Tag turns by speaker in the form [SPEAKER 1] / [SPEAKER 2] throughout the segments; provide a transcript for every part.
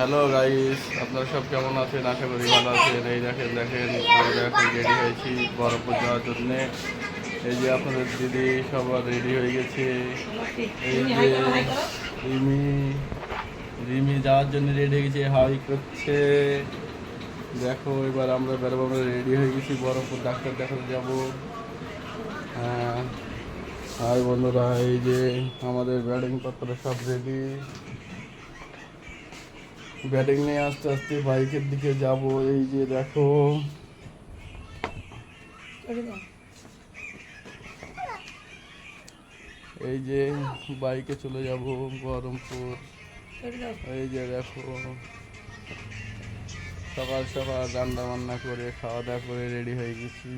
[SPEAKER 1] Hello guys আপনারা সব কেমন আছেন? আশা করি ভালো আছেন। এই দেখেন দেখেন আমরা এখন রেডি হয়েছি বরফপুর যাওয়ার জন্য। এই যে আপনাদের দিদি সবার রেডি হয়ে গেছে। এই যে রিমি রিমি যাওয়ার জন্য রেডি হয়ে গেছে, হাই করছে। দেখো, এবার আমরা বেরোবো, আমরা রেডি হয়ে গেছি বরফপুর ডাক্তার দেখাতে যাব। হ্যাঁ। হাই বন্ধুরা, এই যে আমাদের ব্যাটিং পত্র সব রেডি ব্যাটিং নিয়ে আস্তে আস্তে বাইকের দিকে যাব, এই যে দেখো। এই যে বাইকে চলে যাব বহরমপুর। এই যে দেখো। সকাল সকাল রান্না বান্না করে, খাওয়া দাওয়া করে রেডি হয়ে গেছি।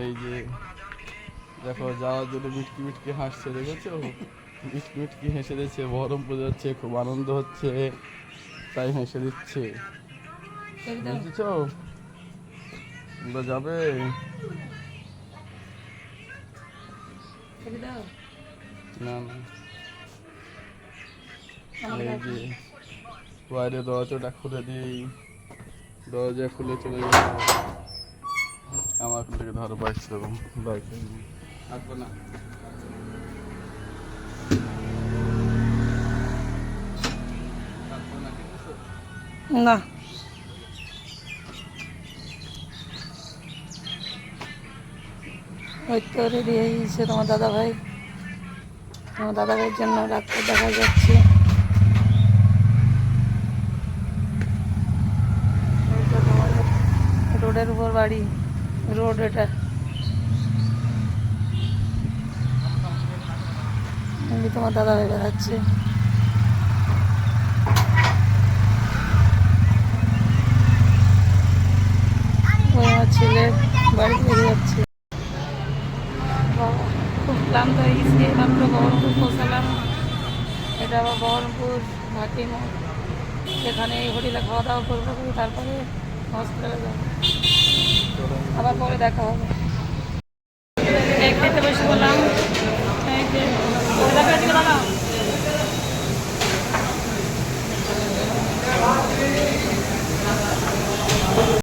[SPEAKER 1] এই যে দেখো, যাওয়ার জন্য মিটকি মিটকি হাসছে, দেখেছ? মিটকি মিটকি হেসে দিচ্ছে, বহরমপুর যাচ্ছে, খুব আনন্দ হচ্ছে, তাই হেসে দিচ্ছে। বুঝেছ? তোমরা যাবে? না না। বাইরে দরজাটা খুলে দিই। দরজা খুলে চলে যাব আমার থেকে ধরো বাইক বাইক আসব না। না,
[SPEAKER 2] ওই তো রেডি হয়ে তোমার দাদা ভাই তোমার দাদা ভাইয়ের জন্য ডাক্তার দেখা যাচ্ছে। রোডের উপর বাড়ি। রোড এটা। যে তোমার দাদা ভাই বেড়াচ্ছে আমার ছেলের বাড়িতে বেরিয়ে যাচ্ছে। খুব ক্লান্ত হয়ে গেছি। মাত্র বহরমপুর পৌঁছালাম। এটা আবার বহরমপুর ঘাটি সেখানে এই হোটেলে খাওয়া দাওয়া করব করে তারপরে হসপিটালে যাব। আবার পরে দেখা হবে। খেতে বসে বললাম 了。